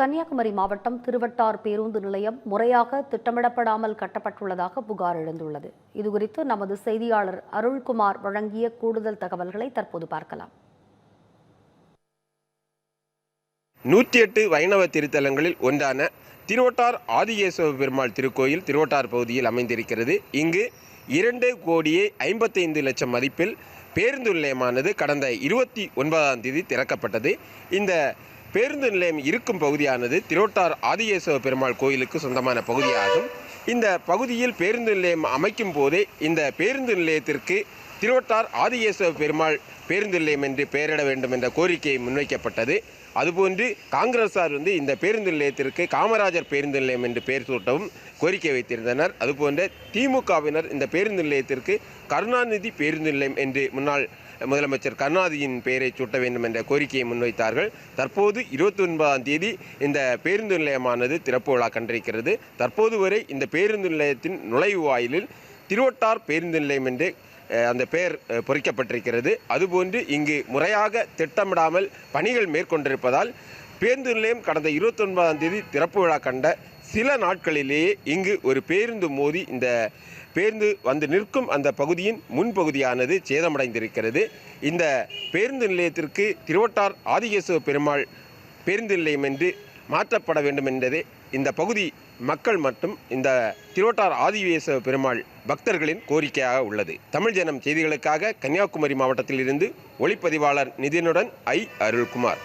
கன்னியாகுமரி மாவட்டம் திருவட்டார் பேருந்து நிலையம் முறையாக திட்டமிடப்படாமல் கட்டப்பட்டுள்ளதாக புகார் எழுந்துள்ளது. இதுகுறித்து நமது செய்தியாளர் அருள்குமார் வழங்கிய கூடுதல் தகவல்களை தற்போது பார்க்கலாம். நூற்றி எட்டு வைணவ திருத்தலங்களில் ஒன்றான திருவட்டார் ஆதிகேசவ பெருமாள் திருக்கோயில் திருவட்டார் பகுதியில் அமைந்திருக்கிறது. இங்கு இரண்டு கோடியே ஐம்பத்தைந்து லட்சம் மதிப்பில் பேருந்து நிலையமானது கடந்த இருபத்தி ஒன்பதாம் தேதி திறக்கப்பட்டது. இந்த பேருந்து நிலையம் இருக்கும் பகுதியானது திருவட்டார் ஆதிகேசவ பெருமாள் கோயிலுக்கு சொந்தமான பகுதியாகும். இந்த பகுதியில் பேருந்து நிலையம் அமைக்கும் போதே இந்த பேருந்து நிலையத்திற்கு திருவட்டார் ஆதிகேசவ பெருமாள் பேருந்து நிலையம் என்று பெயரிட வேண்டும் என்ற கோரிக்கை முன்வைக்கப்பட்டது. அதுபோன்று காங்கிரஸார் வந்து இந்த பேருந்து நிலையத்திற்கு காமராஜர் பேருந்து நிலையம் என்று பெயர் சூட்டவும் கோரிக்கை வைத்திருந்தனர். அதுபோன்ற திமுகவினர் இந்த பேருந்து நிலையத்திற்கு கருணாநிதி பேருந்து நிலையம் என்று முன்னாள் முதலமைச்சர் கருணாநிதியின் பெயரை சூட்ட வேண்டும் என்ற கோரிக்கையை முன்வைத்தார்கள். தற்போது இருபத்தி ஒன்பதாம் தேதி இந்த பேருந்து நிலையமானது திறப்பு விழா கண்டிருக்கிறது. தற்போது வரை இந்த பேருந்து நிலையத்தின் நுழைவு வாயிலில் திருவட்டார் பேருந்து நிலையம் என்று அந்த பெயர் பொறிக்கப்பட்டிருக்கிறது. அதுபோன்று இங்கு முறையாக திட்டமிடாமல் பணிகள் மேற்கொண்டிருப்பதால் பேருந்து நிலையம் கடந்த இருபத்தொன்பதாம் தேதி திறப்பு விழா கண்ட சில நாட்களிலேயே இங்கு ஒரு பேருந்து மோதி இந்த பேருந்து வந்து நிற்கும் அந்த பகுதியின் முன்பகுதியானது சேதமடைந்திருக்கிறது. இந்த பேருந்து நிலையத்திற்கு திருவட்டார் ஆதிகேசவ பெருமாள் பேருந்து நிலையம் என்று மாற்றப்பட வேண்டும் என்பதே இந்த பகுதி மக்கள் மற்றும் இந்த திருவட்டார் ஆதிவேச பெருமாள் பக்தர்களின் கோரிக்கையாக உள்ளது. தமிழ் ஜனம் செய்திகளுக்காக கன்னியாகுமரி மாவட்டத்தில் இருந்து ஒளிப்பதிவாளர் நிதினுடன் ஐ அருள்குமார்.